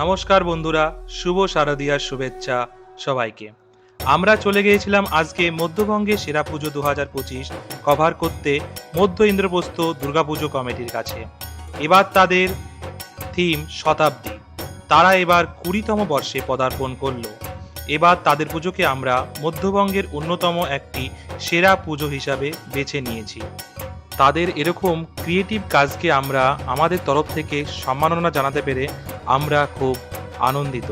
নমস্কার বন্ধুরা, শুভ শারদিয়ার শুভেচ্ছা সবাইকে। আমরা চলে গিয়েছিলাম আজকে মধ্যবঙ্গে সেরা পুজো দু কভার করতে মধ্য ইন্দ্রপ্রস্থ দুর্গাপুজো কমিটির কাছে। এবার তাদের থিম শতাব্দী। তারা এবার কুড়িতম বর্ষে পদার্পণ করল। এবার তাদের পুজোকে আমরা মধ্যবঙ্গের অন্যতম একটি সেরা পুজো হিসাবে বেছে নিয়েছি। তাদের এরকম ক্রিয়েটিভ কাজকে আমরা আমাদের তরফ থেকে সম্মাননা জানাতে পেরে আমরা খুব আনন্দিত।